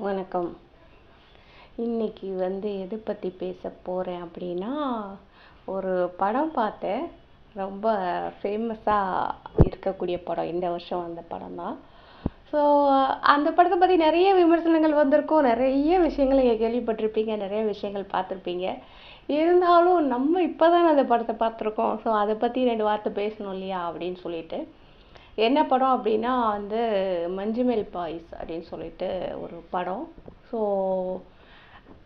வணக்கம். இன்னைக்கு வந்து எதை பற்றி பேச போகிறேன் அப்படின்னா ஒரு படம் பார்த்தேன். ரொம்ப ஃபேமஸாக இருக்கக்கூடிய படம். இந்த வருஷம் வந்த படம் தான். ஸோ அந்த படத்தை பற்றி நிறைய விமர்சனங்கள் வந்திருக்கும். நிறைய விஷயங்கள் நீங்கள் கேள்விப்பட்டிருப்பீங்க. நிறைய விஷயங்கள் பார்த்துருப்பீங்க. இருந்தாலும் நம்ம இப்போ தான் அந்த படத்தை பார்த்துருக்கோம். ஸோ அதை பற்றி ரெண்டு வார்த்தை பேசணும் இல்லையா அப்படின்னு சொல்லிட்டு. என்ன படம் அப்படின்னா வந்து மஞ்சுமெல் பாய்ஸ் அப்படின்னு சொல்லிட்டு ஒரு படம். ஸோ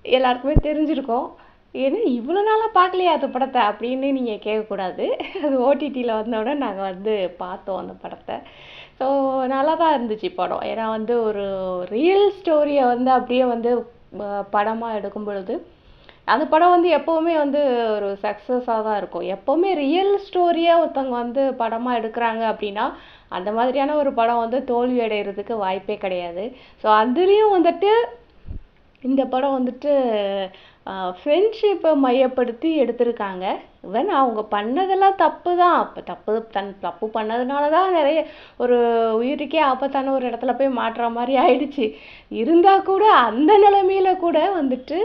எல்லாருக்குமே தெரிஞ்சிருக்கும். ஏன்னா இவ்வளோ நாளாக பார்க்கலையா அந்த படத்தை அப்படின்னு நீங்கள் கேட்கக்கூடாது. அது ஓடிடியில் வந்தோடனே நாங்கள் வந்து பார்த்தோம் அந்த படத்தை. ஸோ நல்லா தான் இருந்துச்சு படம். ஏன்னா வந்து ஒரு ரியல் ஸ்டோரியை வந்து அப்படியே வந்து படமாக எடுக்கும் பொழுது அந்த படம் வந்து எப்போவுமே வந்து ஒரு சக்ஸஸாக தான் இருக்கும். எப்போவுமே ரியல் ஸ்டோரியாக ஒருத்தவங்க வந்து படமாக எடுக்கிறாங்க அப்படின்னா அந்த மாதிரியான ஒரு படம் வந்து தோல்வி அடைகிறதுக்கு வாய்ப்பே கிடையாது. ஸோ அதுலேயும் வந்துட்டு இந்த படம் வந்துட்டு ஃப்ரெண்ட்ஷிப்பை மையப்படுத்தி எடுத்திருக்காங்க. ஈவன் அவங்க பண்ணதெல்லாம் தப்பு தான். அப்போ தப்பு தன் தப்பு பண்ணதுனால தான் நிறைய ஒரு உயிருக்கே ஆபத்தான ஒரு இடத்துல போய் மாட்டுற மாதிரி ஆயிடுச்சு. இருந்தால் கூட அந்த நிலமையில கூட வந்துட்டு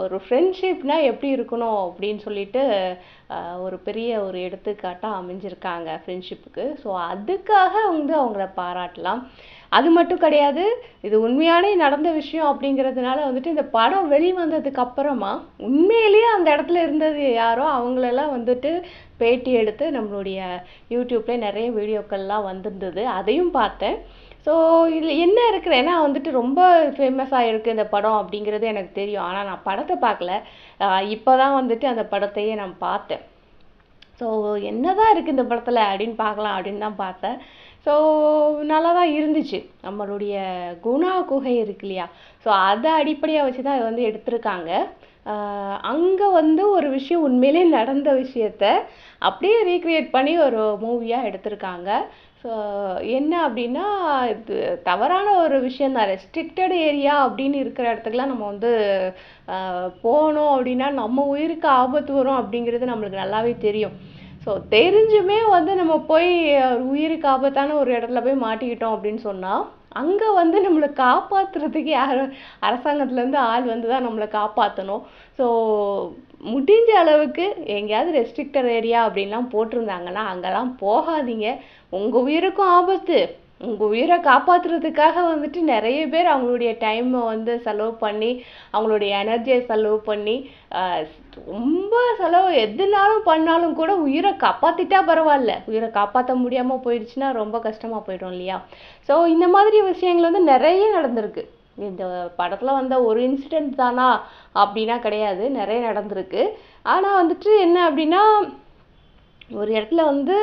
ஒரு ஃப்ரெண்ட்ஷிப்னால் எப்படி இருக்கணும் அப்படின்னு சொல்லிட்டு ஒரு பெரிய ஒரு எடுத்துக்காட்டாக அமைஞ்சிருக்காங்க ஃப்ரெண்ட்ஷிப்புக்கு ஸோ அதுக்காக வந்து அவங்கள பாராட்டலாம். அது மட்டும் கிடையாது இது உண்மையானே நடந்த விஷயம் அப்படிங்கிறதுனால வந்துட்டு இந்த படம் வெளிவந்ததுக்கு அப்புறமா உண்மையிலேயே அந்த இடத்துல இருந்தது யாரோ அவங்களெல்லாம் வந்துட்டு பேட்டி எடுத்து நம்மளுடைய யூடியூப்ல நிறைய வீடியோக்கள்லாம் வந்திருந்தது. அதையும் பார்த்தேன். ஸோ இதில் என்ன இருக்குது ஏன்னா வந்துட்டு ரொம்ப ஃபேமஸாக இருக்குது இந்த படம் அப்படிங்கிறது எனக்கு தெரியும். ஆனால் நான் படத்தை பார்க்கல இப்போ தான் வந்துட்டு அந்த படத்தையே நான் பார்த்தேன். ஸோ என்ன தான் இருக்குது இந்த படத்தில் அப்படின்னு பார்க்கலாம் அப்படின்னு தான் பார்த்தேன். ஸோ நல்லா தான் இருந்துச்சு. நம்மளுடைய குணா குகை இருக்கு இல்லையா? ஸோ அதை அடிப்படையாக வச்சு தான் வந்து எடுத்திருக்காங்க. அங்கே வந்து ஒரு விஷயம் உண்மையிலே நடந்த விஷயத்த அப்படியே ரீக்ரியேட் பண்ணி ஒரு மூவியாக எடுத்திருக்காங்க. ஸோ என்ன அப்படின்னா இது தவறான ஒரு விஷயம் தான் ரெஸ்ட்ரிக்டட் ஏரியா அப்படின்னு இருக்கிற இடத்துக்குலாம் நம்ம வந்து போனோம் அப்படின்னா நம்ம உயிருக்கு ஆபத்து வரும் அப்படிங்கிறது நம்மளுக்கு நல்லாவே தெரியும். ஸோ தெரிஞ்சுமே வந்து நம்ம போய் உயிருக்கு ஆபத்தான ஒரு இடத்துல போய் மாட்டிக்கிட்டோம் அப்படின்னு சொன்னால் அங்கே வந்து நம்மளை காப்பாற்றுறதுக்கு யார் அரசாங்கத்துலேருந்து ஆள் வந்து தான் நம்மளை காப்பாற்றணும் ஸோ முடிஞ்ச அளவுக்கு எங்கேயாவது ரெஸ்ட்ரிக்டட் ஏரியா அப்படின்லாம் போட்டிருந்தாங்கன்னா அங்கெல்லாம் போகாதீங்க. உங்கள் உயிருக்கும் ஆபத்து. உங்கள் உயிரை காப்பாற்றுறதுக்காக வந்துட்டு நிறைய பேர் அவங்களுடைய டைமை வந்து செலவு பண்ணி அவங்களுடைய எனர்ஜியை செலவு பண்ணி ரொம்ப செலவு எதுனாலும் பண்ணாலும் கூட உயிரை காப்பாற்றிட்டா பரவாயில்ல. உயிரை காப்பாற்ற முடியாமல் போயிடுச்சுன்னா ரொம்ப கஷ்டமாக போயிடும் இல்லையா? ஸோ இந்த மாதிரி விஷயங்கள் வந்து நிறைய நடந்திருக்கு. இந்த படத்தில் வந்த ஒரு இன்சிடெண்ட் தானா அப்படின்னா கிடையாது. நிறைய நடந்திருக்கு. ஆனால் வந்துட்டு என்ன அப்படின்னா ஒரு இடத்துல வந்து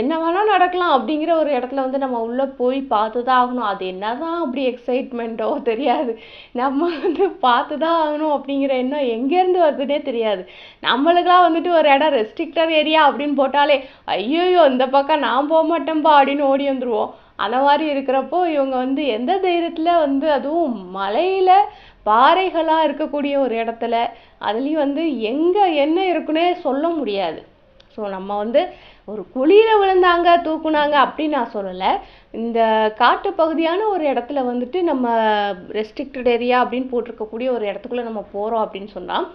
என்ன வேணால் நடக்கலாம் அப்படிங்கிற ஒரு இடத்துல வந்து நம்ம உள்ளே போய் பார்த்து தான் ஆகணும். அது என்ன தான் அப்படி எக்ஸைட்மெண்ட்டோ தெரியாது. நம்ம வந்து பார்த்து தான் ஆகணும் அப்படிங்கிற எண்ணம் எங்கேருந்து வருதுன்னே தெரியாது. நம்மளுக்கெல்லாம் வந்துட்டு ஒரு இடம் ரெஸ்ட்ரிக்டட் ஏரியா அப்படின்னு போட்டாலே ஐயோயோ இந்த பக்கம் நான் போக மாட்டேன்பா அப்படின்னு ஓடி வந்துடுவோம் அந்த மாதிரி இருக்கிறப்போ இவங்க வந்து எந்த தைரியத்தில் வந்து அதுவும் மலையில் பாறைகளாக இருக்கக்கூடிய ஒரு இடத்துல அதுலேயும் வந்து எங்கே என்ன இருக்குன்னே சொல்ல முடியாது. ஸோ நம்ம வந்து ஒரு குழியில் விழுந்தாங்க தூக்குனாங்க அப்படின்னு நான் சொல்லலை. இந்த காட்டு பகுதியான ஒரு இடத்துல வந்துட்டு நம்ம ரெஸ்ட்ரிக்டட் ஏரியா அப்படின்னு போட்டிருக்கக்கூடிய ஒரு இடத்துக்குள்ளே நம்ம போகிறோம் அப்படின்னு சொன்னால்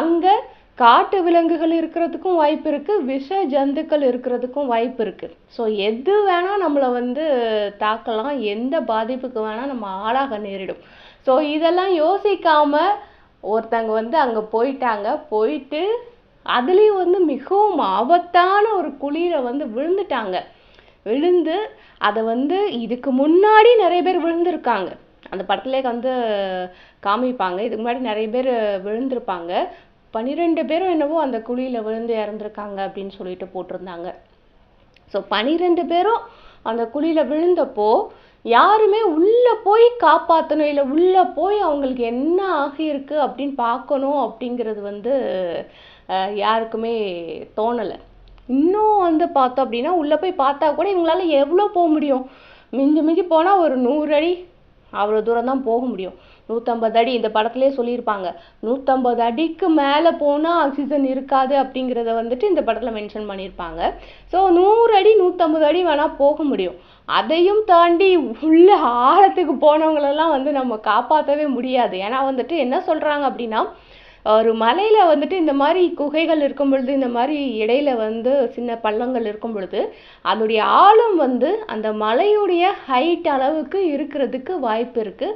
அங்கே காட்டு விலங்குகள் இருக்கிறதுக்கும் வாய்ப்பு இருக்குது விஷ ஜந்துக்கள் இருக்கிறதுக்கும் வாய்ப்பு இருக்குது ஸோ எது வேணால் நம்மளை வந்து தாக்கலாம் எந்த பாதிப்புக்கு வேணால் நம்ம ஆளாக நேரிடும். ஸோ இதெல்லாம் யோசிக்காமல் ஒருத்தங்க வந்து அங்கே போயிட்டாங்க. போயிட்டு அதுலேயும் வந்து மிகவும் ஆபத்தான ஒரு குழியில் வந்து விழுந்துட்டாங்க. விழுந்து அதை வந்து இதுக்கு முன்னாடி நிறைய பேர் விழுந்திருக்காங்க. அந்த படத்துலேயே வந்து காமிப்பாங்க. இதுக்கு முன்னாடி நிறைய பேர் விழுந்திருப்பாங்க. பன்னிரெண்டு பேரும் என்னவோ அந்த குழியில் விழுந்து இறந்துருக்காங்க அப்படின்னு சொல்லிட்டு போட்டிருந்தாங்க. ஸோ பனிரெண்டு பேரும் அந்த குழியில் விழுந்தப்போ யாருமே உள்ளே போய் காப்பாற்றணும் இல்லை உள்ளே போய் அவங்களுக்கு என்ன ஆகியிருக்கு அப்படின்னு பார்க்கணும் அப்படிங்கிறது வந்து யாருக்குமே தோணலை. இன்னும் வந்து பார்த்தோம் அப்படின்னா உள்ளே போய் பார்த்தா கூட இவங்களால எவ்வளோ போக முடியும்? மிஞ்சி மிஞ்சி போனால் ஒரு நூறு அடி அவ்வளோ தூரம் தான் போக முடியும். நூற்றம்பது அடி இந்த படத்துலேயே சொல்லியிருப்பாங்க. நூற்றம்பது அடிக்கு மேலே போனால் ஆக்சிஜன் இருக்காது அப்படிங்கிறத வந்துட்டு இந்த படத்தில் மென்ஷன் பண்ணியிருப்பாங்க. ஸோ நூறு அடி நூற்றம்பது அடி வேணால் போக முடியும். அதையும் தாண்டி உள்ள ஆழத்துக்கு போனவங்களெல்லாம் வந்து நம்ம காப்பாற்றவே முடியாது. ஏன்னா வந்துட்டு என்ன சொல்கிறாங்க அப்படின்னா ஒரு மலையில் வந்துட்டு இந்த மாதிரி குகைகள் இருக்கும் பொழுது இந்த மாதிரி இடையில வந்து சின்ன பள்ளங்கள் இருக்கும் பொழுது அதோடைய ஆழம் வந்து அந்த மலையுடைய ஹைட் அளவுக்கு இருக்கிறதுக்கு வாய்ப்பு இருக்கு.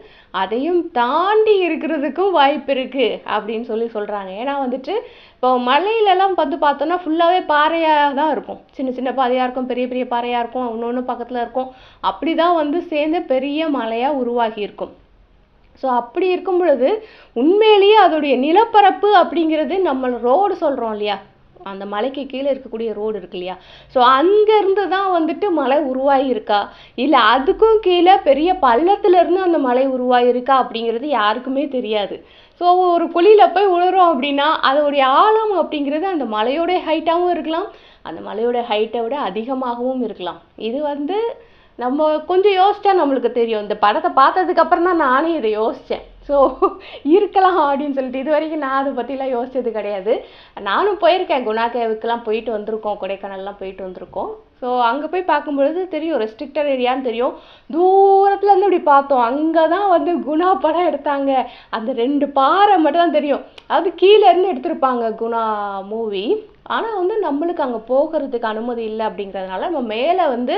அதையும் தாண்டி இருக்கிறதுக்கும் வாய்ப்பு இருக்கு அப்படின்னு சொல்லி சொல்றாங்க. ஏன்னா வந்துட்டு இப்போ மலையிலலாம் வந்து பார்த்தோம்னா ஃபுல்லாகவே பாறையாக தான் இருக்கும். சின்ன சின்ன பாதையாக இருக்கும் பெரிய பெரிய பாறையாக இருக்கும் ஒன்று ஒன்று பக்கத்தில் இருக்கும். அப்படி தான் வந்து சேர்ந்து பெரிய மலையாக உருவாகி இருக்கும். ஸோ அப்படி இருக்கும் பொழுது உண்மையிலேயே அதோடைய நிலப்பரப்பு அப்படிங்கிறது நம்ம ரோடு சொல்கிறோம் இல்லையா? அந்த மலைக்கு கீழே இருக்கக்கூடிய ரோடு இருக்கு இல்லையா? ஸோ அங்கேருந்து தான் வந்துட்டு மலை உருவாகியிருக்கா இல்லை அதுக்கும் கீழே பெரிய பள்ளத்துலேருந்து அந்த மலை உருவாகியிருக்கா அப்படிங்கிறது யாருக்குமே தெரியாது. ஸோ ஒரு குழியில் போய் உழுறோம் அப்படின்னா அதோடைய ஆழம் அப்படிங்கிறது அந்த மலையோடைய ஹைட்டாகவும் இருக்கலாம். அந்த மலையோட ஹைட்டை விட அதிகமாகவும் இருக்கலாம். இது வந்து நம்ம கொஞ்சம் யோசித்தா நம்மளுக்கு தெரியும். இந்த படத்தை பார்த்ததுக்கப்புறம் தான் நானே இதை யோசித்தேன் ஸோ இருக்கலாம் அப்படின்னு சொல்லிட்டு இது வரைக்கும் நான் அதை பற்றிலாம் யோசித்தது கிடையாது. நானும் போயிருக்கேன். குணா கேவுக்கெலாம் போயிட்டு வந்திருக்கோம். கொடைக்கானல்லாம் போயிட்டு வந்திருக்கோம். ஸோ அங்கே போய் பார்க்கும்பொழுது தெரியும். ரெஸ்ட்ரிக்டட் ஏரியான்னு தெரியும். தூரத்துலேருந்து இப்படி பார்த்தோம். அங்கே தான் வந்து குணா படம் எடுத்தாங்க. அந்த ரெண்டு பாறை மட்டும் தான் தெரியும். அது கீழேருந்து எடுத்திருப்பாங்க குணா மூவி ஆனால் வந்து நம்மளுக்கு அங்கே போகிறதுக்கு அனுமதி இல்லை அப்படிங்கிறதுனால நம்ம மேலே வந்து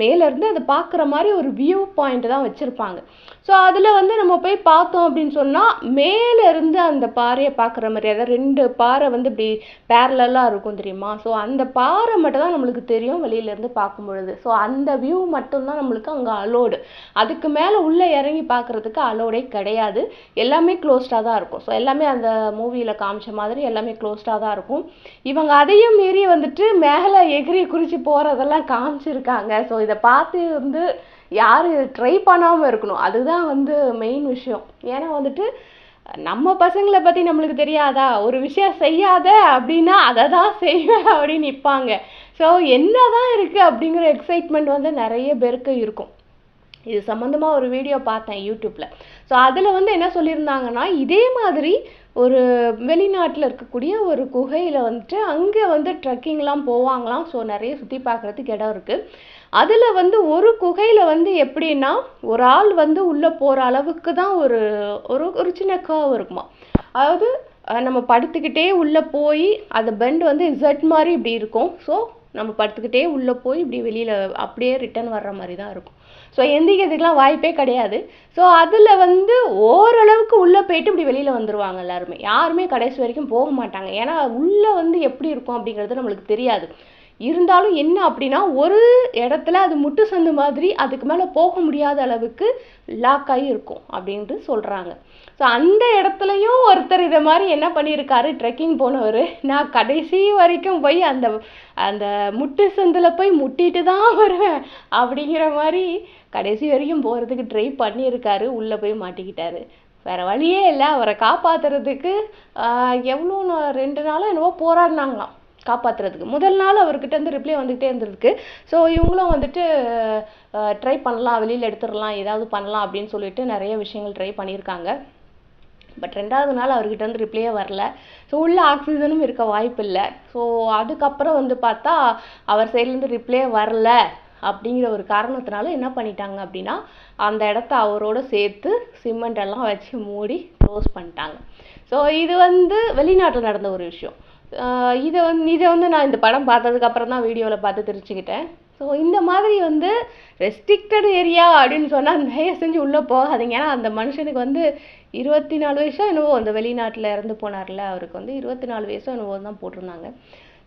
மேலேருந்து அதை பார்க்குற மாதிரி ஒரு வியூ பாயிண்ட் தான் வச்சுருப்பாங்க. ஸோ அதில் வந்து நம்ம போய் பார்த்தோம் அப்படின்னு சொன்னால் மேலேருந்து அந்த பாறையை பார்க்குற மாதிரி அதாவது ரெண்டு பாறை வந்து இப்படி பேரலாக இருக்கும் தெரியுமா? ஸோ அந்த பாறை மட்டும் தான் நம்மளுக்கு தெரியும் வெளியிலேருந்து பார்க்கும் பொழுது. ஸோ அந்த வியூ மட்டும்தான் நம்மளுக்கு அங்கே அலோடு அதுக்கு மேலே உள்ளே இறங்கி பார்க்குறதுக்கு அலோடே கிடையாது. எல்லாமே க்ளோஸ்டாக தான் இருக்கும். ஸோ எல்லாமே அந்த மூவியில் காமிச்ச மாதிரி எல்லாமே க்ளோஸ்டாக தான் இருக்கும். இவங்க அதையும் மீறி வந்துட்டு மேலே எகிரி குறித்து போகிறதெல்லாம் காமிச்சிருக்காங்க. ஸோ இதை பார்த்து வந்து யார் ட்ரை பண்ணாமல் இருக்கணும். அதுதான் வந்து மெயின் விஷயம். ஏன்னா வந்துட்டு நம்ம பசங்களை பற்றி நம்மளுக்கு தெரியாதா? ஒரு விஷயம் செய்யாத அப்படின்னா அதை தான் செய்வேன் அப்படின்னு நிற்பாங்க ஸோ என்ன தான் இருக்குது அப்படிங்கிற எக்ஸைட்மெண்ட் வந்து நிறைய பேருக்கு இருக்கும். இது சம்மந்தமாக ஒரு வீடியோ பார்த்தேன் யூடியூப்பில் ஸோ அதில் வந்து என்ன சொல்லியிருந்தாங்கன்னா இதே மாதிரி ஒரு வெளிநாட்டில் இருக்கக்கூடிய ஒரு குகையில் வந்துட்டு அங்கே வந்து ட்ரெக்கிங்லாம் போவாங்களாம். ஸோ நிறைய சுற்றி பார்க்குறதுக்கு இடம் இருக்குது அதில் வந்து ஒரு குகையில் வந்து எப்படின்னா ஒரு ஆள் வந்து உள்ளே போகிற அளவுக்கு தான் ஒரு ஒரு ஒரு சின்ன கர்வ் இருக்குமா அதாவது நம்ம படுத்துக்கிட்டே உள்ளே போய் அந்த பெண்ட் வந்து இசட் மாதிரி இப்படி இருக்கும். ஸோ நம்ம படுத்துக்கிட்டே உள்ளே போய் இப்படி வெளியில் அப்படியே ரிட்டர்ன் வர்ற மாதிரி தான் இருக்கும். ஸோ எந்திக்கிறதுக்கெலாம் வாய்ப்பே கிடையாது. ஸோ அதில் வந்து ஓரளவுக்கு உள்ளே போயிட்டு இப்படி வெளியில் வந்துடுவாங்க எல்லாருமே. யாருமே கடைசி வரைக்கும் போக மாட்டாங்க. ஏன்னா உள்ளே வந்து எப்படி இருக்கும் அப்படிங்கிறது நம்மளுக்கு தெரியாது. இருந்தாலும் என்ன அப்படின்னா ஒரு இடத்துல அது முட்டு சந்து மாதிரி அதுக்கு மேலே போக முடியாத அளவுக்கு லாக் ஆகி இருக்கும் அப்படின்ட்டு சொல்கிறாங்க ஸோ அந்த இடத்துலையும் ஒருத்தர் இதை மாதிரி என்ன பண்ணியிருக்காரு? ட்ரெக்கிங் போனவர். நான் கடைசி வரைக்கும் போய் அந்த அந்த முட்டு சந்தில் போய் முட்டிட்டு தான் வருவேன் அப்படிங்கிற மாதிரி கடைசி வரைக்கும் போகிறதுக்கு ட்ரை பண்ணியிருக்காரு. உள்ளே போய் மாட்டிக்கிட்டாரு. வேறு வழியே இல்லை. அவரை காப்பாத்துறதுக்கு எவ்வளோ நா- ரெண்டு நாளும் என்னவோ போராடினாங்களாம். காப்பாற்றுறதுக்கு முதல் நாள் அவர்கிட்ட இருந்து ரிப்ளை வந்துகிட்டே இருந்திருக்கு. ஸோ இவங்களும் வந்துட்டு ட்ரை பண்ணலாம் வெளியில் எடுத்துடலாம் ஏதாவது பண்ணலாம் அப்படின்னு சொல்லிட்டு நிறைய விஷயங்கள் ட்ரை பண்ணியிருக்காங்க. பட் ரெண்டாவது நாள் அவர்கிட்ட வந்து ரிப்ளையே வரல. ஸோ உள்ள ஆக்சிஜனும் இருக்க வாய்ப்பு இல்லை ஸோ அதுக்கப்புறம் வந்து பார்த்தா அவர் சைட்லேருந்து ரிப்ளையே வரல அப்படிங்கிற ஒரு காரணத்தினால என்ன பண்ணிட்டாங்க அப்படின்னா அந்த இடத்த அவரோட சேர்த்து சிமெண்ட் எல்லாம் வச்சு மூடி க்ளோஸ் பண்ணிட்டாங்க. ஸோ இது வந்து வெளிநாட்டில் நடந்த ஒரு விஷயம். இதை வந்து இதை வந்து நான் இந்த படம் பார்த்ததுக்கப்புறம் தான் வீடியோவில் பார்த்து தெரிஞ்சுக்கிட்டேன். ஸோ இந்த மாதிரி வந்து ரெஸ்ட்ரிக்டட் ஏரியா அப்படின்னு சொன்னால் தயவு செஞ்சு உள்ளே போகாதீங்க. ஏன்னா அந்த மனுஷனுக்கு வந்து இருபத்தி நாலு வயசோ என்னவோ அந்த வெளிநாட்டில் இறந்து போனார்ல அவருக்கு வந்து இருபத்தி நாலு வயசோ என்னவோ தான் போட்டிருந்தாங்க.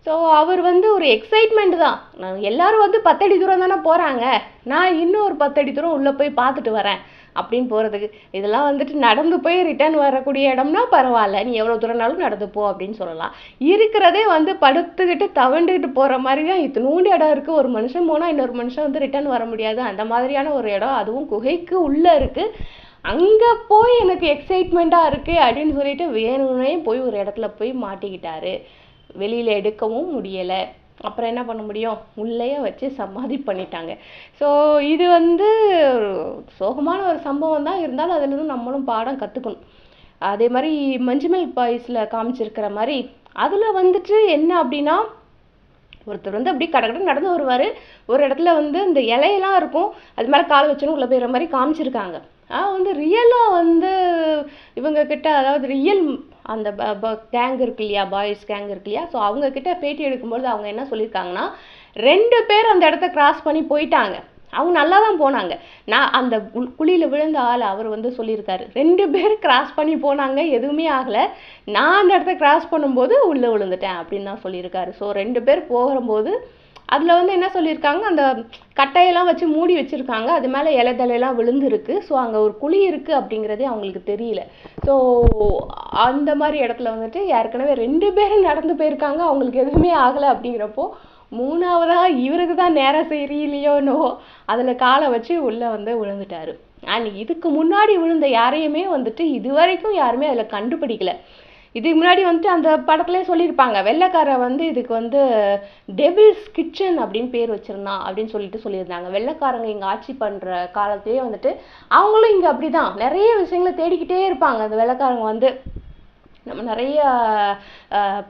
ஸோ அவர் வந்து ஒரு எக்ஸைட்மெண்ட் தான். நான் எல்லாரும் வந்து பத்தடி தூரம் தானே போகிறாங்க நான் இன்னும் ஒரு பத்தடி தூரம் உள்ளே போய் பார்த்துட்டு வரேன். அப்படின்னு போகிறதுக்கு இதெல்லாம் வந்துட்டு நடந்து போய் ரிட்டர்ன் வரக்கூடிய இடம்னா பரவாயில்ல. நீ எவ்வளோ தூரம்னாலும் நடந்து போ அப்படின்னு சொல்லலாம். இருக்கிறதே வந்து படுத்துக்கிட்டு தவண்டுக்கிட்டு போகிற மாதிரி தான் இத்தினூண்டு இடம் இருக்குது ஒரு மனுஷன் போனால் இன்னொரு மனுஷன் வந்து ரிட்டர்ன் வர முடியாது. அந்த மாதிரியான ஒரு இடம் அதுவும் குகைக்கு உள்ளே இருக்குது அங்கே போய் எனக்கு எக்ஸைட்மெண்ட்டாக இருக்குது அப்படின்னு சொல்லிட்டு வேணும்னே போய் ஒரு இடத்துல போய் மாட்டிக்கிட்டாரு. வெளியில் எடுக்கவும் முடியலை. அப்புறம் என்ன பண்ண முடியும்? உள்ளேயே வச்சு சமாதி பண்ணிட்டாங்க. ஸோ இது வந்து ஒரு சோகமான ஒரு சம்பவம் தான். இருந்தாலும் அதுலேருந்து நம்மளும் பாடம் கற்றுக்கணும் அதே மாதிரி மஞ்சுமல் பாய்ஸில் காமிச்சிருக்கிற மாதிரி அதில் வந்துட்டு என்ன அப்படின்னா ஒருத்தர் வந்து அப்படியே கடகடன்னு நடந்து வருவார். ஒரு இடத்துல வந்து இந்த இலையெல்லாம் இருக்கும். அது மேலே கால் வச்சுன்னு உள்ளே போயிடுற மாதிரி காமிச்சிருக்காங்க. ஆனால் வந்து ரியலாக வந்து இவங்க கிட்ட அதாவது ரியல் அந்த கேங் இருக்கு இல்லையா பாய்ஸ் கேங் இருக்கு இல்லையா? ஸோ அவங்கக்கிட்ட பேட்டி எடுக்கும்பொழுது அவங்க என்ன சொல்லியிருக்காங்கன்னா ரெண்டு பேர் அந்த இடத்த கிராஸ் பண்ணி போயிட்டாங்க. அவங்க நல்லா தான் போனாங்க. நான் அந்த குழியில் விழுந்த ஆள் அவர் வந்து சொல்லியிருக்காரு. ரெண்டு பேர் கிராஸ் பண்ணி போனாங்க எதுவுமே ஆகலை. நான் அந்த இடத்த கிராஸ் பண்ணும்போது உள்ளே விழுந்துட்டேன் அப்படின்னு தான் சொல்லியிருக்காரு. ஸோ ரெண்டு பேர் போகும்போது அதில் வந்து என்ன சொல்லியிருக்காங்க? அந்த கட்டையெல்லாம் வச்சு மூடி வச்சுருக்காங்க. அது மேலே இலை தலையெல்லாம் விழுந்துருக்கு. ஸோ அங்கே ஒரு குழி இருக்குது அப்படிங்கிறதே அவங்களுக்கு தெரியல. ஸோ அந்த மாதிரி இடத்துல வந்துட்டு ஏற்கனவே ரெண்டு பேரும் நடந்து போயிருக்காங்க. அவங்களுக்கு எதுவுமே ஆகலை அப்படிங்கிறப்போ மூணாவதாக இவருக்கு தான் நேரம் சரியில்லையோனோ அதில் காலை வச்சு உள்ளே வந்து விழுந்துட்டாரு. அண்ட் இதுக்கு முன்னாடி விழுந்த யாரையுமே வந்துட்டு இது வரைக்கும் யாருமே அதில் கண்டுபிடிக்கல. இதுக்கு முன்னாடி வந்துட்டு அந்த படத்துலேயே சொல்லியிருப்பாங்க வெள்ளைக்காரன் வந்து இதுக்கு வந்து டெவில்ஸ் கிச்சன் அப்படின்னு பேர் வச்சிருந்தான் அப்படின்னு சொல்லிட்டு சொல்லியிருந்தாங்க. வெள்ளைக்காரங்க இங்கே ஆட்சி பண்ணுற காலத்திலேயே வந்துட்டு அவங்களும் இங்கே அப்படிதான். நிறைய விஷயங்களை தேடிக்கிட்டே இருப்பாங்க. அந்த வெள்ளைக்காரங்க வந்து நம்ம நிறைய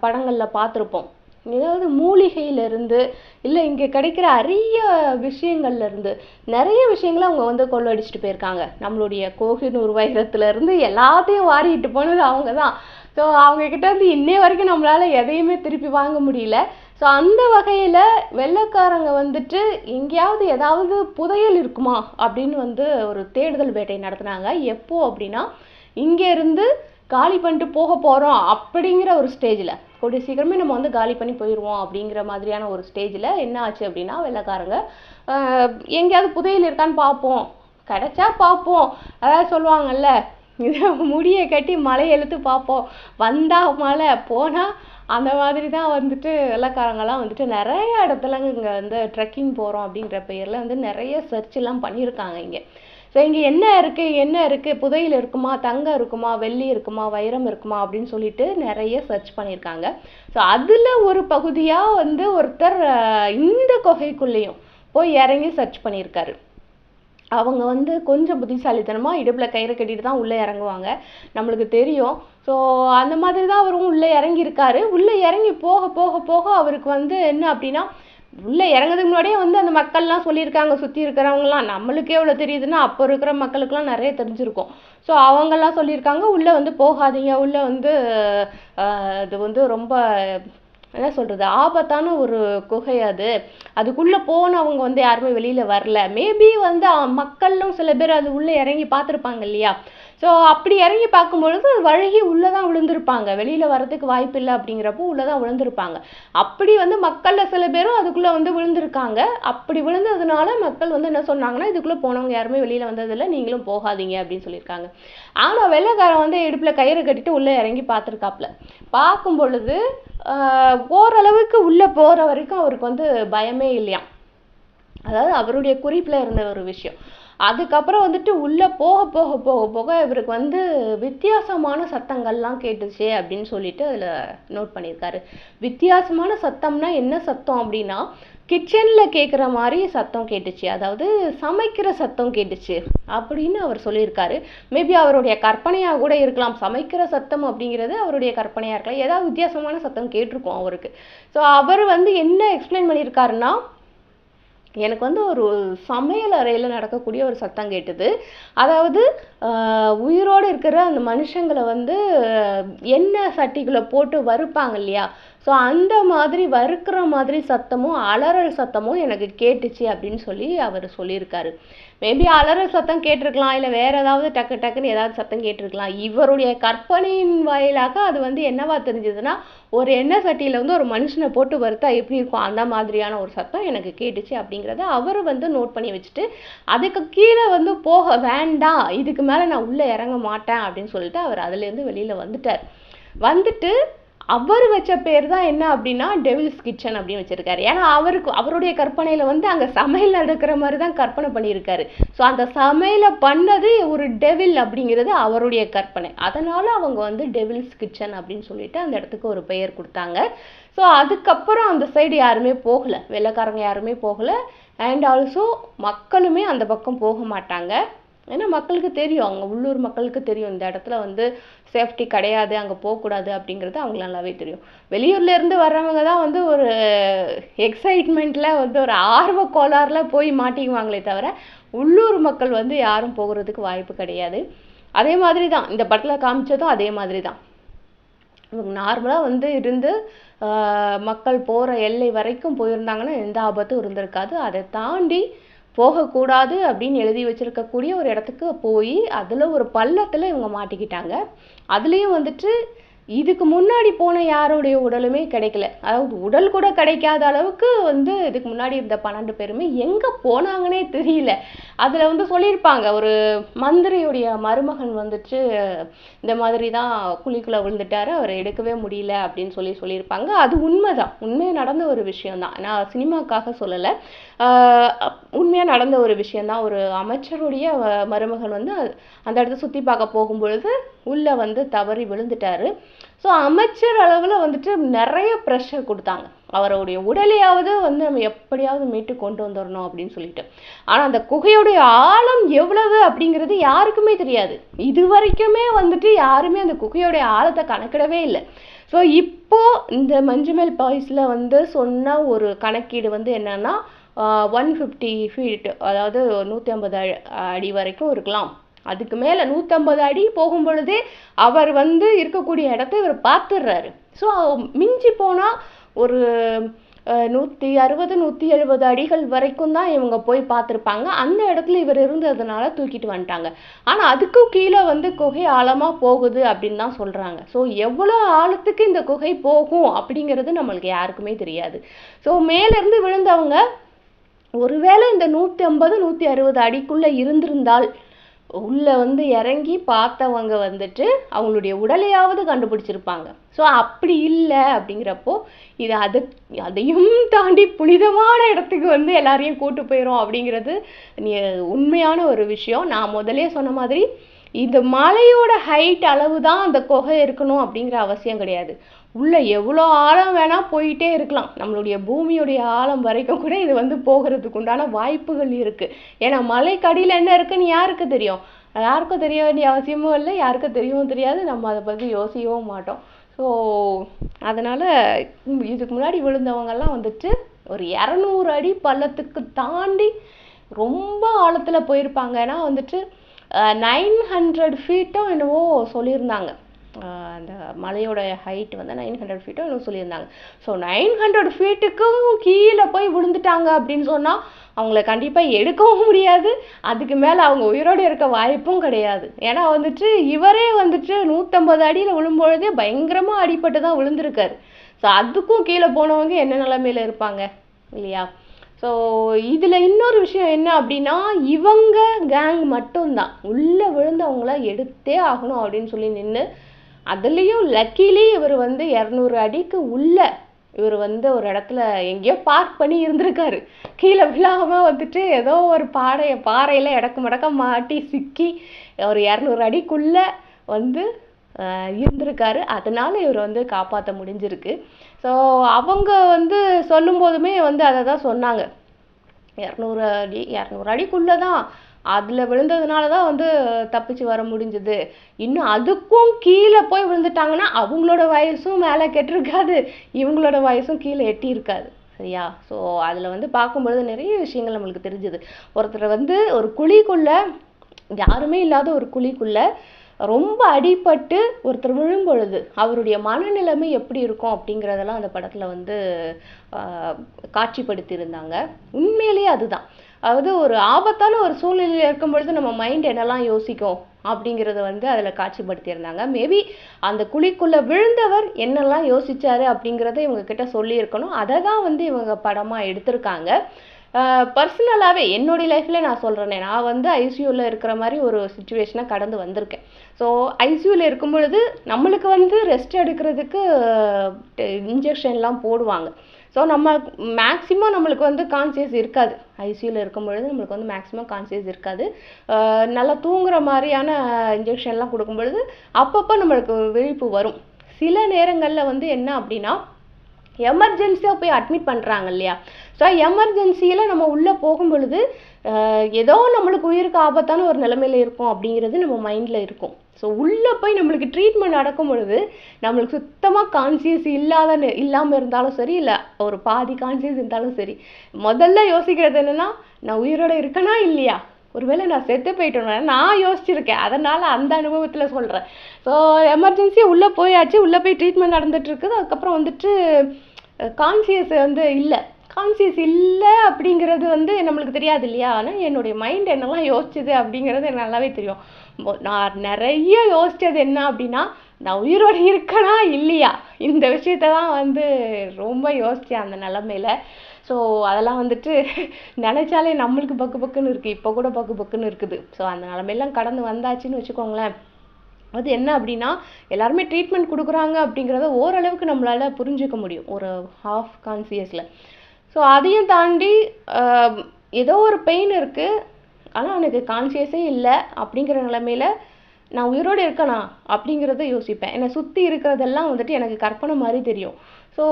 படங்களில் பார்த்துருப்போம். ஏதாவது மூலிகையிலேருந்து இல்லை இங்கே கிடைக்கிற அரிய விஷயங்கள்லேருந்து நிறைய விஷயங்களை அவங்க வந்து கொள்ளடிச்சிட்டு போயிருக்காங்க. நம்மளுடைய கோகினூர் வைரத்துலேருந்து எல்லாத்தையும் வாரிட்டு போனது அவங்க தான் ஸோ அவங்க வந்து இருந்து வரைக்கும் நம்மளால் எதையுமே திருப்பி வாங்க முடியல. ஸோ அந்த வகையில் வெள்ளைக்காரங்க வந்துட்டு எங்கேயாவது ஏதாவது புதையல் இருக்குமா அப்படின்னு வந்து ஒரு தேடுதல் வேட்டை நடத்துனாங்க. எப்போ அப்படின்னா இங்கேருந்து காலி பண்ணிட்டு போக போகிறோம் அப்படிங்கிற ஒரு ஸ்டேஜில். கூடிய சீக்கிரமே நம்ம வந்து காலி பண்ணி போயிடுவோம் அப்படிங்கிற மாதிரியான ஒரு ஸ்டேஜில் என்ன ஆச்சு அப்படின்னா வெள்ளைக்காரங்க எங்கேயாவது புதையல் இருக்கான்னு பார்ப்போம். கிடைச்சா பார்ப்போம். அதாவது சொல்லுவாங்கல்ல முடியை கட்டி மலை இழுத்து பார்ப்போம். வந்தால் மழை போனால் அந்த மாதிரி தான் வந்துட்டு வெள்ளைக்காரங்கெல்லாம் வந்துட்டு நிறைய இடத்துல இங்கே வந்து ட்ரெக்கிங் போகிறோம் அப்படின்ற பேரில் வந்து நிறைய சர்ச்செல்லாம் பண்ணியிருக்காங்க இங்கே. ஸோ இங்கே என்ன இருக்குது என்ன இருக்குது புதையில் இருக்குமா தங்கம் இருக்குமா வெள்ளி இருக்குமா வைரம் இருக்குமா அப்படின்னு சொல்லிட்டு நிறைய சர்ச் பண்ணியிருக்காங்க. ஸோ அதில் ஒரு பகுதியாக வந்து ஒருத்தர் இந்த குகைக்குள்ளேயும் போய் இறங்கி சர்ச் பண்ணியிருக்காரு. அவங்க வந்து கொஞ்சம் புத்திசாலித்தனமாக இடுப்பில் கயிறை கட்டிட்டு தான் உள்ளே இறங்குவாங்க. நம்மளுக்கு தெரியும். ஸோ அந்த மாதிரி தான் அவரும் உள்ளே இறங்கியிருக்காரு. உள்ளே இறங்கி போக போக போக அவருக்கு வந்து என்ன அப்படின்னா உள்ளே இறங்குறதுக்கு முன்னாடியே வந்து அந்த மக்கள்லாம் சொல்லியிருக்காங்க சுற்றி இருக்கிறவங்கலாம். நம்மளுக்கே எவ்வளோ தெரியுதுன்னா அப்போ இருக்கிற மக்களுக்குலாம் நிறைய தெரிஞ்சிருக்கும். ஸோ அவங்கெல்லாம் சொல்லியிருக்காங்க உள்ளே வந்து போகாதீங்க. உள்ளே வந்து இது வந்து ரொம்ப என்ன சொல்கிறது ஆபத்தான ஒரு குகை அது. அதுக்குள்ளே போனவங்க வந்து யாருமே வெளியில் வரல. மேபி வந்து மக்களும் சில பேர் அது உள்ளே இறங்கி பார்த்துருப்பாங்க இல்லையா? ஸோ அப்படி இறங்கி பார்க்கும்பொழுது வழுகி உள்ளதான் விழுந்திருப்பாங்க. வெளியில் வரதுக்கு வாய்ப்பு இல்லை அப்படிங்கிறப்போ உள்ளே தான் விழுந்திருப்பாங்க. அப்படி வந்து மக்களில் சில பேரும் அதுக்குள்ளே வந்து விழுந்திருக்காங்க. அப்படி விழுந்ததுனால மக்கள் வந்து என்ன சொன்னாங்கன்னா இதுக்குள்ளே போனவங்க யாருமே வெளியில் வந்ததில்லை. நீங்களும் போகாதீங்க அப்படின்னு சொல்லியிருக்காங்க. ஆனால் வெள்ளைக்காரன் வந்து இடுப்பில் கயிறு கட்டிட்டு உள்ளே இறங்கி பார்த்துருக்காப்புல. பார்க்கும் பொழுது ஓரளவுக்கு உள்ளே போகிற வரைக்கும் அவருக்கு வந்து பயமே இல்லையாம் அதாவது அவருடைய குறிப்பில் இருந்த ஒரு விஷயம். அதுக்கப்புறம் வந்துட்டு உள்ளே போக போக போக போக இவருக்கு வந்து வித்தியாசமான சத்தங்கள்லாம் கேட்டுச்சு அப்படின்னு சொல்லிட்டு அதில் நோட் பண்ணியிருக்காரு. வித்தியாசமான சத்தம்னா என்ன சத்தம் அப்படின்னா கிச்சனில் கேட்குற மாதிரி சத்தம் கேட்டுச்சு. அதாவது சமைக்கிற சத்தம் கேட்டுச்சு அப்படின்னு அவர் சொல்லியிருக்காரு. மேபி அவருடைய கற்பனையாக கூட இருக்கலாம். சமைக்கிற சத்தம் அப்படிங்கிறது அவருடைய கற்பனையாக இருக்கலாம். ஏதாவது வித்தியாசமான சத்தம் கேட்டிருக்கும் அவருக்கு. ஸோ அவர் வந்து என்ன எக்ஸ்பிளைன் பண்ணியிருக்காருன்னா எனக்கு வந்து ஒரு சமையல் அறையில் நடக்கக்கூடிய ஒரு சத்தம் கேட்டது. அதாவது உயிரோடு இருக்கிற அந்த மனுஷங்களை வந்து எண்ணெய் சட்டிக்குள்ள போட்டு வறுப்பாங்க இல்லையா? ஸோ அந்த மாதிரி வறுக்கிற மாதிரி சத்தமும் அலறல் சத்தமும் எனக்கு கேட்டுச்சு அப்படின்னு சொல்லி அவர் சொல்லியிருக்காரு. மேபி அலற சத்தம் கேட்டிருக்கலாம் இல்லை வேறு ஏதாவது டக்கு டக்குன்னு ஏதாவது சத்தம் கேட்டிருக்கலாம். இவருடைய கற்பனையின் வாயிலாக அது வந்து என்னவா தெரிஞ்சதுன்னா ஒரு எண்ணெய் சட்டியில் வந்து ஒரு மனுஷனை போட்டு வறுத்தா எப்படி இருக்கும்? அந்த மாதிரியான ஒரு சத்தம் எனக்கு கேட்டுச்சு அப்படிங்கிறத அவர் வந்து நோட் பண்ணி வச்சுட்டு அதுக்கு கீழே வந்து போக வேண்டாம் இதுக்கு மேலே நான் உள்ளே இறங்க மாட்டேன் அப்படின்னு சொல்லிட்டு அவர் அதுலேருந்து வெளியில் வந்துட்டார். வந்துட்டு அவர் வச்ச பேர் தான் என்ன அப்படின்னா டெவில்ஸ் கிச்சன் அப்படின்னு வச்சுருக்காரு. ஏன்னா அவருக்கு அவருடைய கற்பனையில் வந்து அங்கே சமையல் நடக்கிற மாதிரி தான் கற்பனை பண்ணியிருக்காரு. ஸோ அந்த சமையலை பண்ணது ஒரு டெவில் அப்படிங்கிறது அவருடைய கற்பனை. அதனால் அவங்க வந்து டெவில்ஸ் கிச்சன் அப்படின்னு சொல்லிட்டு அந்த இடத்துக்கு ஒரு பெயர் கொடுத்தாங்க. ஸோ அதுக்கப்புறம் அந்த சைடு யாருமே போகலை. வெள்ளைக்காரங்க யாருமே போகலை. அண்ட் ஆல்சோ மக்களுமே அந்த பக்கம் போக மாட்டாங்க. ஏன்னா மக்களுக்கு தெரியும். அவங்க உள்ளூர் மக்களுக்கு தெரியும். இந்த இடத்துல வந்து சேஃப்டி கிடையாது. அங்கே போகக்கூடாது அப்படிங்கிறது அவங்களுக்கு நல்லாவே தெரியும் வெளியூர்லேருந்து வர்றவங்க தான் வந்து ஒரு எக்ஸைட்மெண்ட்டில் வந்து ஒரு ஆர்வ கோளாறில் போய் மாட்டிக்குவாங்களே தவிர உள்ளூர் மக்கள் வந்து யாரும் போகிறதுக்கு வாய்ப்பு கிடையாது. அதே மாதிரி தான். இந்த படத்தில் காமிச்சதும் அதே மாதிரி தான். நார்மலாக வந்து இருந்து மக்கள் போகிற எல்லை வரைக்கும் போயிருந்தாங்கன்னா எந்த ஆபத்தும் இருந்திருக்காது. அதை தாண்டி போகக்கூடாது அப்படின்னு எழுதி வச்சுருக்கக்கூடிய ஒரு இடத்துக்கு போய் அதில் ஒரு பள்ளத்தில் இவங்க மாட்டிக்கிட்டாங்க. அதுலேயும் வந்துட்டு இதுக்கு முன்னாடி போன யாருடைய உடலுமே கிடைக்கல. அதாவது உடல் கூட கிடைக்காத அளவுக்கு வந்து இதுக்கு முன்னாடி இருந்த பன்னெண்டு பேருமே எங்கே போனாங்கன்னே தெரியல. அதில் வந்து சொல்லியிருப்பாங்க ஒரு மந்திரியுடைய மருமகன் வந்துட்டு இந்த மாதிரி தான் குழிக்குள்ளே விழுந்துட்டாரு அவரை எடுக்கவே முடியல அப்படின்னு சொல்லி சொல்லியிருப்பாங்க. அது உண்மைதான். உண்மையாக நடந்த ஒரு விஷயம்தான். நான் சினிமாக்காக சொல்லலை. உண்மையாக நடந்த ஒரு விஷயம்தான். ஒரு அமைச்சருடைய மருமகன் வந்து அந்த இடத்த சுற்றி பார்க்க போகும்பொழுது உள்ளே வந்து தவறி விழுந்துட்டாரு. ஸோ அமைச்சர் அளவில் வந்துட்டு நிறைய ப்ரெஷர் கொடுத்தாங்க. அவருடைய உடலையாவது வந்து நம்ம எப்படியாவது மீட்டு கொண்டு வந்துடணும் அப்படின்னு சொல்லிட்டு. ஆனால் அந்த குகையுடைய ஆழம் எவ்வளவு அப்படிங்கிறது யாருக்குமே தெரியாது. இது வரைக்குமே வந்துட்டு யாருமே அந்த குகையுடைய ஆழத்தை கணக்கிடவே இல்லை. ஸோ இப்போ இந்த மஞ்சுமேல் பாய்ஸில் வந்து சொன்ன ஒரு கணக்கீடு வந்து என்னன்னா ஒன் ஃபிஃப்டி ஃபீட் அதாவது நூற்றி ஐம்பது அடி வரைக்கும் இருக்கலாம். அதுக்கு மேலே நூற்றம்பது அடி போகும் பொழுது அவர் வந்து இருக்கக்கூடிய இடத்த இவர் பார்த்துடுறாரு. ஸோ மிஞ்சி போனால் ஒரு நூற்றி அறுபது நூற்றி எழுபது அடிகள் வரைக்கும் தான் இவங்க போய் பார்த்துருப்பாங்க. அந்த இடத்துல இவர் இருந்ததுனால தூக்கிட்டு வந்துட்டாங்க. ஆனால் அதுக்கும் கீழே வந்து குகை ஆழமாக போகுது அப்படின்னு தான் சொல்கிறாங்க ஸோ எவ்வளோ ஆழத்துக்கு இந்த குகை போகும் அப்படிங்கிறது நம்மளுக்கு யாருக்குமே தெரியாது. ஸோ மேலேருந்து விழுந்தவங்க ஒருவேளை இந்த நூற்றி ஐம்பது நூற்றி அறுபது அடிக்குள்ளே இருந்திருந்தால் உள்ளே வந்து இறங்கி பார்த்தவங்க வந்துட்டு அவங்களுடைய உடலையாவது கண்டுபிடிச்சிருப்பாங்க. ஸோ அப்படி இல்லை அப்படிங்கிறப்போ இது அது அதையும் தாண்டி புனிதமான இடத்துக்கு வந்து எல்லாரையும் கூட்டு போயிடும் அப்படிங்கிறது நீ- உண்மையான ஒரு விஷயம். நான் முதலே சொன்ன மாதிரி இந்த மலையோட ஹைட் அளவு தான் அந்த குகை இருக்கணும் அப்படிங்கிற அவசியம் கிடையாது. உள்ளே எவ்வளோ ஆழம் வேணால் போயிட்டே இருக்கலாம். நம்மளுடைய பூமியுடைய ஆழம் வரைக்கும் கூட இது வந்து போகிறதுக்கு உண்டான வாய்ப்புகள் இருக்குது ஏன்னா மலைக்கடியில் என்ன இருக்குன்னு யாருக்கு தெரியும்? யாருக்கும் தெரிய வேண்டிய அவசியமும் இல்லை. யாருக்கும் தெரியவும் தெரியாது. நம்ம அதை பற்றி யோசிக்கவும் மாட்டோம். ஸோ அதனால் இதுக்கு முன்னாடி விழுந்தவங்கெல்லாம் வந்துட்டு ஒரு இரநூறு அடி பள்ளத்துக்கு தாண்டி ரொம்ப ஆழத்துல போயிருப்பாங்கன்னா வந்துட்டு நைன் ஹண்ட்ரட் ஃபீட்டோ என்னவோ சொல்லியிருந்தாங்க. அந்த மலையோட ஹைட் வந்து நைன் ஹண்ட்ரட் ஃபீட்டோ என்னவோ சொல்லியிருந்தாங்க. ஸோ நைன் ஹண்ட்ரட் ஃபீட்டுக்கும் கீழே போய் விழுந்துட்டாங்க அப்படின்னு சொன்னால் அவங்கள கண்டிப்பாக எடுக்கவும் முடியாது. அதுக்கு மேலே அவங்க உயிரோடு இருக்க வாய்ப்பும் கிடையாது. ஏன்னா வந்துட்டு இவரே வந்துட்டு நூற்றம்பது அடியில் விழும்பொழுதே பயங்கரமாக அடிபட்டு தான் விழுந்திருக்காரு. ஸோ அதுக்கும் கீழே போனவங்க என்ன நிலமையில இருப்பாங்க? இல்லையா? ஸோ இதில் இன்னொரு விஷயம் என்ன அப்படின்னா இவங்க கேங் மட்டும்தான். உள்ளே விழுந்தவங்கள எடுத்தே ஆகணும் அப்படின்னு சொல்லி நின்று அதுலேயும் லக்கிலி இவர் வந்து இரநூறு அடிக்கு உள்ள இவர் வந்து ஒரு இடத்துல எங்கேயோ பார்க் பண்ணி இருந்திருக்காரு. கீழே விழாமல் வந்துட்டு ஏதோ ஒரு பாடைய பாறையில் இடக்கு மடக்க மாட்டி சிக்கி ஒரு இரநூறு அடிக்குள்ளே வந்து இருந்திருக்காரு. அதனால் இவர் வந்து காப்பாற்ற முடிஞ்சிருக்கு. ஸோ அவங்க வந்து சொல்லும் போதுமே வந்து அதை தான் சொன்னாங்க. இரநூறு அடி இரநூறு அடிக்குள்ளே தான் அதில் விழுந்ததுனால தான் வந்து தப்பிச்சு வர முடிஞ்சது. இன்னும் அதுக்கும் கீழே போய் விழுந்துட்டாங்கன்னா அவங்களோட வயசும் மேலே கெட்டிருக்காது. இவங்களோட வயசும் கீழே எட்டி இருக்காது சரியா? ஸோ அதில் வந்து பார்க்கும்பொழுது நிறைய விஷயங்கள் நம்மளுக்கு தெரிஞ்சுது. ஒருத்தர் வந்து ஒரு குழிக்குள்ளே யாருமே இல்லாத ஒரு குழிக்குள்ளே ரொம்ப அடிபட்டு ஒருத்தர் விழும்பொழுது அவருடைய மனநிலைமை எப்படி இருக்கும் அப்படிங்கிறதெல்லாம் அந்த படத்தில் வந்து காட்சிப்படுத்தியிருந்தாங்க. உண்மையிலேயே அதுதான். அதாவது ஒரு ஆபத்தான ஒரு சூழ்நிலையில் இருக்கும் பொழுது நம்ம மைண்ட் என்னெல்லாம் யோசிக்கும் அப்படிங்கறத வந்து அதில் காட்சிப்படுத்தியிருந்தாங்க. மேபி அந்த குழிக்குள்ளே விழுந்தவர் என்னெல்லாம் யோசிச்சாரு அப்படிங்கிறத இவங்க கிட்ட சொல்லியிருக்கணும். அதை தான் வந்து இவங்க படமாக எடுத்திருக்காங்க. பர்சனலாகவே என்னுடைய லைஃப்பில் நான் சொல்கிறேனே நான் வந்து ஐசியூவில் இருக்கிற மாதிரி ஒரு சுச்சுவேஷனை கடந்து வந்திருக்கேன். ஸோ ஐசியூவில் இருக்கும் பொழுது நம்மளுக்கு வந்து ரெஸ்ட் எடுக்கிறதுக்கு இன்ஜெக்ஷன்லாம் போடுவாங்க. ஸோ நம்ம மேக்ஸிமம் நம்மளுக்கு வந்து கான்சியஸ் இருக்காது. ஐசியூவில் இருக்கும் பொழுது நம்மளுக்கு வந்து மேக்ஸிமம் கான்சியஸ் இருக்காது. நல்லா தூங்குற மாதிரியான இன்ஜெக்ஷன்லாம் கொடுக்கும் பொழுது அப்பப்போ நம்மளுக்கு விழிப்பு வரும். சில நேரங்களில் வந்து என்ன அப்படின்னா எமர்ஜென்சியாக போய் அட்மிட் பண்ணுறாங்க இல்லையா? ஸோ எமர்ஜென்சியில் நம்ம உள்ளே போகும் பொழுது ஏதோ நம்மளுக்கு உயிருக்கு ஆபத்தான ஒரு நிலமையில இருக்கும் அப்படிங்கிறது நம்ம மைண்டில் இருக்கும். ஸோ உள்ளே போய் நம்மளுக்கு ட்ரீட்மெண்ட் நடக்கும் பொழுது நம்மளுக்கு சுத்தமாக கான்சியஸ் இல்லாத நெ- இல்லாமல் இருந்தாலும் சரி இல்லை ஒரு பாதி கான்சியஸ் இருந்தாலும் சரி முதல்ல யோசிக்கிறது என்னன்னா நான் உயிரோட இருக்கனா இல்லையா? ஒருவேளை நான் செத்து போயிட்டேன்னா நான் யோசிச்சிருக்கேன். அதனால் அந்த அனுபவத்தில் சொல்கிறேன் ஸோ எமர்ஜென்சியாக உள்ளே போயாச்சு. உள்ளே போய் ட்ரீட்மெண்ட் நடந்துட்டுருக்குது அதுக்கப்புறம் வந்துட்டு கான்சியஸ் வந்து இல்லை. கான்சியஸ் இல்லை அப்படிங்கிறது வந்து நம்மளுக்கு தெரியாது இல்லையா? ஆனால் என்னுடைய மைண்ட் என்னெல்லாம் யோசிச்சது அப்படிங்கிறது எனக்கு நல்லாவே தெரியும். நான் நிறைய யோசித்தது என்ன அப்படின்னா நான் உயிரோட இருக்கனா இல்லையா? இந்த விஷயத்தை தான் வந்து ரொம்ப யோசித்தேன் அந்த நிலமையில. ஸோ அதெல்லாம் வந்துட்டு நினைச்சாலே நம்மளுக்கு பக்கு பக்குன்னு இருக்குது இப்போ கூட பக்கு பக்குன்னு இருக்குது. ஸோ அந்த நிலமையெல்லாம் கடந்து வந்தாச்சுன்னு வச்சுக்கோங்களேன். அது என்ன அப்படின்னா எல்லாருமே ட்ரீட்மெண்ட் கொடுக்குறாங்க அப்படிங்கிறத ஓரளவுக்கு நம்மளால புரிஞ்சுக்க முடியும். ஒரு ஹாஃப் கான்சியஸில் ஸோ அதையும் தாண்டி ஏதோ ஒரு பெயின் இருக்குது ஆனால் எனக்கு கான்சியஸே இல்லை அப்படிங்கிற நிலமையில நான் உயிரோடு இருக்கணா அப்படிங்கிறத யோசிப்பேன். என்னை சுற்றி இருக்கிறதெல்லாம் வந்துட்டு எனக்கு கற்பனை மாதிரி தெரியும். ஸோ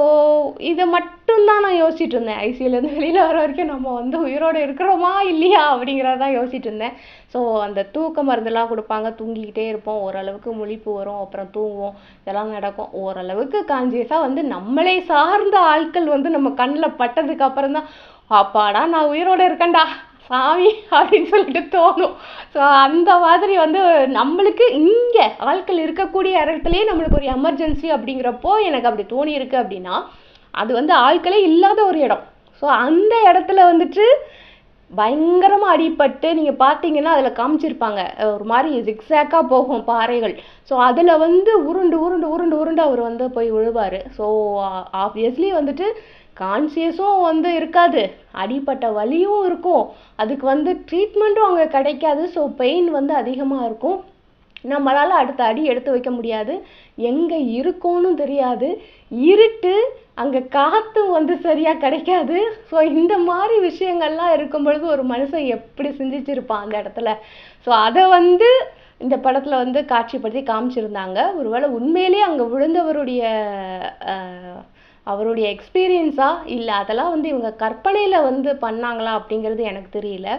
இதை மட்டும்தான் நான் யோசிச்சுட்டு இருந்தேன். ஐசியூலேருந்து வெளியில் வர வரைக்கும் நம்ம வந்து உயிரோடு இருக்கிறோமா இல்லையா அப்படிங்கிறதான் யோசிச்சுட்டு இருந்தேன். ஸோ அந்த தூக்க மருந்தெல்லாம் கொடுப்பாங்க. தூங்கிக்கிட்டே இருப்போம். ஓரளவுக்கு முழிப்பு வரும். அப்புறம் தூங்குவோம். இதெல்லாம் நடக்கும். ஓரளவுக்கு கான்சியஸாக வந்து நம்மளே சார்ந்த ஆட்கள் வந்து நம்ம கண்ணில் பட்டதுக்கு அப்புறம் தான் அப்பாடா நான் உயிரோடு இருக்கேன்டா. சாமி அப்படின்னு சொல்லிட்டு தோணும். ஸோ அந்த மாதிரி வந்து நம்மளுக்கு இங்கே ஆட்கள் இருக்கக்கூடிய இடத்துலையே நம்மளுக்கு ஒரு எமர்ஜென்சி அப்படிங்கிறப்போ எனக்கு அப்படி தோணி இருக்குது அப்படின்னா அது வந்து ஆட்களே இல்லாத ஒரு இடம். ஸோ அந்த இடத்துல வந்துட்டு பயங்கரமாக அடிபட்டு நீங்கள் பார்த்தீங்கன்னா அதில் காமிச்சிருப்பாங்க. ஒரு மாதிரி ஜிக்ஸாக்காக போகும் பாறைகள். ஸோ அதில் வந்து உருண்டு உருண்டு உருண்டு உருண்டு அவர் வந்து போய் விழுவார். ஸோ ஆப்வியஸ்லி வந்துட்டு கான்சியஸும் வந்து இருக்காது. அடிப்பட்ட வலியும் இருக்கும். அதுக்கு வந்து ட்ரீட்மெண்ட்டும் அங்கே கிடைக்காது. ஸோ பெயின் வந்து அதிகமாக இருக்கும். நம்மளால் அடுத்த அடி எடுத்து வைக்க முடியாது. எங்கே இருக்கோன்னு தெரியாது. இருட்டு அங்கே காற்று வந்து சரியாக கிடைக்காது. ஸோ இந்த மாதிரி விஷயங்கள்லாம் இருக்கும் பொழுது ஒரு மனுஷன் எப்படி சிந்திச்சிருப்பான் அந்த இடத்துல? ஸோ அதை வந்து இந்த படத்தில் வந்து காட்சிப்படுத்தி காமிச்சிருந்தாங்க. ஒருவேளை உண்மையிலேயே அங்கே விழுந்தவருடைய அவருடைய எக்ஸ்பீரியன்ஸா இல்லை அதெல்லாம் வந்து இவங்க கற்பனையில் வந்து பண்ணாங்களா அப்படிங்கிறது எனக்கு தெரியல.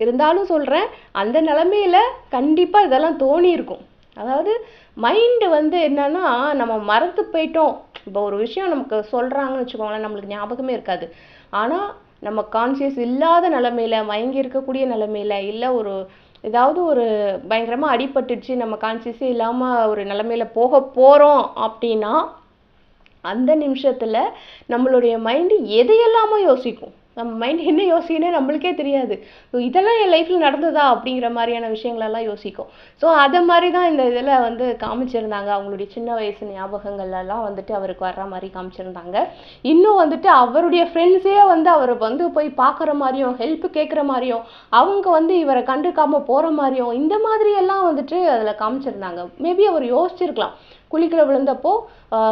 இருந்தாலும் சொல்கிறேன் அந்த நிலமையில் கண்டிப்பாக இதெல்லாம் தோணியிருக்கும் அதாவது மைண்டு வந்து என்னன்னா நம்ம மறந்து போயிட்டோம். இப்போ ஒரு விஷயம் நமக்கு சொல்கிறாங்கன்னு வச்சுக்கோங்களேன் நம்மளுக்கு ஞாபகமே இருக்காது. ஆனால் நம்ம கான்சியஸ் இல்லாத நிலமையில் மயங்கி இருக்கக்கூடிய நிலமையில இல்லை ஒரு ஏதாவது ஒரு பயங்கரமாக அடிபட்டுடுச்சு நம்ம கான்சியஸே இல்லாமல் ஒரு நிலமையில் போக போகிறோம் அப்படின்னா அந்த நிமிஷத்தில் நம்மளுடைய மைண்டு எதையெல்லாமோ யோசிக்கும். நம்ம மைண்ட் என்ன யோசிக்கணும் நம்மளுக்கே தெரியாது. ஸோ இதெல்லாம் என் லைஃப்பில் நடந்ததா அப்படிங்கிற மாதிரியான விஷயங்களெல்லாம் யோசிக்கும். ஸோ அதை மாதிரி தான் இந்த இதில் வந்து காமிச்சிருந்தாங்க. அவங்களுடைய சின்ன வயசு ஞாபகங்கள் எல்லாம் வந்துட்டு அவருக்கு வர்ற மாதிரி காமிச்சிருந்தாங்க. இன்னும் வந்துட்டு அவருடைய ஃப்ரெண்ட்ஸே வந்து அவரை வந்து போய் பார்க்குற மாதிரியும் ஹெல்ப் கேட்குற மாதிரியும் அவங்க வந்து இவரை கண்டுக்காமல் போகிற மாதிரியும் இந்த மாதிரி எல்லாம் வந்துட்டு அதில் காமிச்சிருந்தாங்க. மேபி அவர் யோசிச்சிருக்கலாம். குழிக்குள்ள விழுந்தப்போ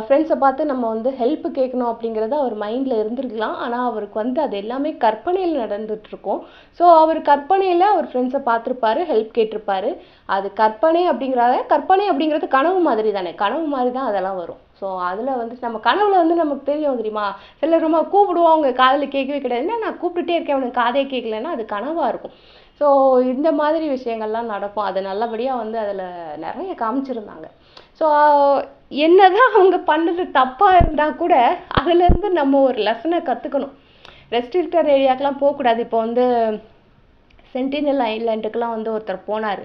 ஃப்ரெண்ட்ஸை பார்த்து நம்ம வந்து ஹெல்ப் கேட்கணும் அப்படிங்கிறது அவர் மைண்டில் இருந்திருக்கலாம். ஆனால் அவருக்கு வந்து அது எல்லாமே கற்பனையில் நடந்துகிட்ருக்கும் ஸோ அவர் கற்பனையில் அவர் ஃப்ரெண்ட்ஸை பார்த்துருப்பாரு ஹெல்ப் கேட்டிருப்பாரு. அது கற்பனை அப்படிங்கிறத கற்பனை அப்படிங்கிறது கனவு மாதிரி தானே. கனவு மாதிரி தான் அதெல்லாம் வரும். ஸோ அதில் வந்து நம்ம கனவுல வந்து நமக்கு தெரியும் தெரியுமா? சிலர் ரொம்ப கூப்பிடுவோம் அவங்க காதில் கேட்கவே கிடையாது. ஏன்னா நான் கூப்பிட்டுட்டே இருக்கேன் அவனுக்கு காதே கேட்கலன்னா அது கனவாக இருக்கும். ஸோ இந்த மாதிரி விஷயங்கள்லாம் நடக்கும். அது நல்லபடியாக வந்து அதில் நிறைய காமிச்சிருந்தாங்க. ஸோ என்னதான் அவங்க பண்ணது தப்பாக இருந்தால் கூட அதுலேருந்து நம்ம ஒரு லெசனை கற்றுக்கணும் ரெஸ்ட்ரிக்டட் ஏரியாக்கெலாம் போகக்கூடாது. இப்போ வந்து சென்டினல் ஐலாண்டுக்கெலாம் வந்து ஒருத்தர் போனார்.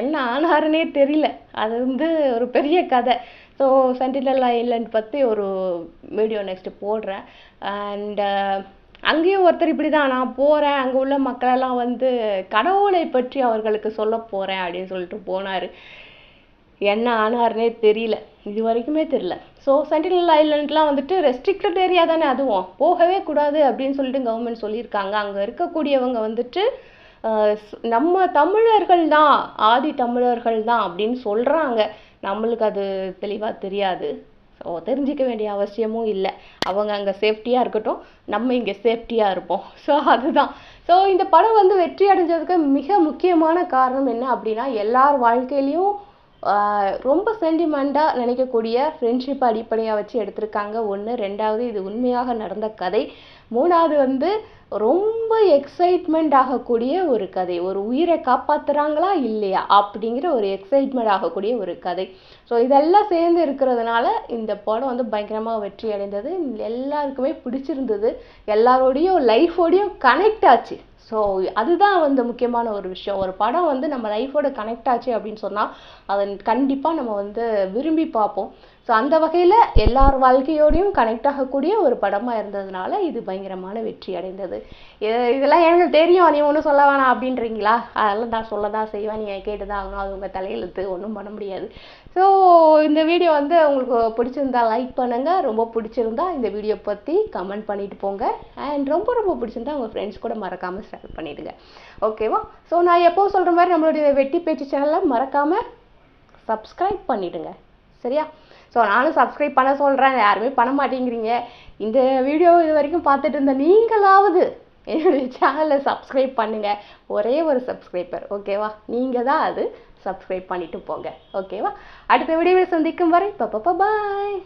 என்ன ஆனாருன்னே தெரியல. அது வந்து ஒரு பெரிய கதை. ஸோ சென்டினல் ஐலாண்ட் பற்றி ஒரு வீடியோ நெக்ஸ்ட்டு போடுறேன். அண்டு அங்கேயும் ஒருத்தர் இப்படி தான் நான் போகிறேன் அங்கே உள்ள மக்களெல்லாம் வந்து கடவுளை பற்றி அவர்களுக்கு சொல்ல போகிறேன் அப்படின்னு சொல்லிட்டு போனார். என்ன ஆனார்னே தெரியல. இது வரைக்குமே தெரியல. ஸோ சென்டினல் ஐலண்ட்லாம் வந்துட்டு ரெஸ்ட்ரிக்டட் ஏரியா தானே அதுவும். போகவே கூடாது அப்படின்னு சொல்லிட்டு கவர்மெண்ட் சொல்லியிருக்காங்க. அங்கே இருக்கக்கூடியவங்க வந்துட்டு நம்ம தமிழர்கள் தான் ஆதி தமிழர்கள் தான் அப்படின்னு சொல்கிறாங்க நம்மளுக்கு அது தெளிவாக தெரியாது. ஸோ தெரிஞ்சிக்க வேண்டிய அவசியமும் இல்லை. அவங்க அங்கே சேஃப்டியாக இருக்கட்டும் நம்ம இங்கே சேஃப்டியாக இருப்போம். ஸோ அதுதான். ஸோ இந்த படம் வந்து வெற்றி அடைஞ்சதுக்கு மிக முக்கியமான காரணம் என்ன அப்படின்னா எல்லார் வாழ்க்கையிலையும் ரொம்ப சென்டிமெண்ட்டாக நினைக்கக்கூடிய ஃப்ரெண்ட்ஷிப் அடிப்படையாக வச்சு எடுத்திருக்காங்க ஒன்று ரெண்டாவது இது உண்மையாக நடந்த கதை. மூணாவது வந்து ரொம்ப எக்ஸைட்மெண்ட் ஆகக்கூடிய ஒரு கதை. ஒரு உயிரை காப்பாற்றுறாங்களா இல்லையா அப்படிங்கிற ஒரு எக்ஸைட்மெண்ட் ஆகக்கூடிய ஒரு கதை. ஸோ இதெல்லாம் சேர்ந்து இருக்கிறதுனால இந்த படம் வந்து பயங்கரமாக வெற்றி அடைந்தது. எல்லாருக்குமே பிடிச்சிருந்தது. எல்லாரோடையும் லைஃபோடையும் கனெக்ட் ஆச்சு. ஸோ அதுதான் வந்து முக்கியமான ஒரு விஷயம். ஒரு படம் வந்து நம்ம லைஃபோட கனெக்ட் ஆச்சு அப்படின்னு சொன்னால் அதை கண்டிப்பாக நம்ம வந்து விரும்பி பார்ப்போம். ஸோ அந்த வகையில் எல்லார் வாழ்க்கையோடையும் கனெக்ட் ஆகக்கூடிய ஒரு படமாக இருந்ததுனால இது பயங்கரமான வெற்றி அடைந்தது. இதெல்லாம் எனக்கு தெரியும். நீ ஒன்றும் சொல்ல வேணாம் அப்படின்றீங்களா? அதெல்லாம் நான் சொல்ல தான் செய்வேன். நீங்கள் கேட்டு தான் ஆகணும். அது உங்கள் தலையெழுத்து. ஒன்றும் பண்ண முடியாது. ஸோ இந்த வீடியோ வந்து உங்களுக்கு பிடிச்சிருந்தா லைக் பண்ணுங்கள் ரொம்ப பிடிச்சிருந்தா இந்த வீடியோ பற்றி கமெண்ட் பண்ணிட்டு போங்க. அண்ட் ரொம்ப ரொம்ப பிடிச்சிருந்தா உங்கள் ஃப்ரெண்ட்ஸ் கூட மறக்காமல் ஷேர் பண்ணிவிடுங்க ஓகேவா ஸோ நான் எப்போ சொல்கிற மாதிரி நம்மளுடைய வெட்டி பேச்சு சேனலை மறக்காமல் சப்ஸ்கிரைப் பண்ணிவிடுங்க சரியா? ஸோ நானும் சப்ஸ்கிரைப் பண்ண சொல்கிறேன் யாருமே பண்ண மாட்டேங்கிறீங்க. இந்த வீடியோ இது வரைக்கும் பார்த்துட்டு இருந்த நீங்களாவது என்னுடைய சேனலை சப்ஸ்கிரைப் பண்ணுங்கள் ஒரே ஒரு சப்ஸ்கிரைபர் ஓகேவா நீங்கள் தான் அது சப்ஸ்கிரைப் பண்ணிவிட்டு போங்க ஓகேவா அடுத்த வீடியோவில் சந்திக்கும் வரை பாப்பா பாய்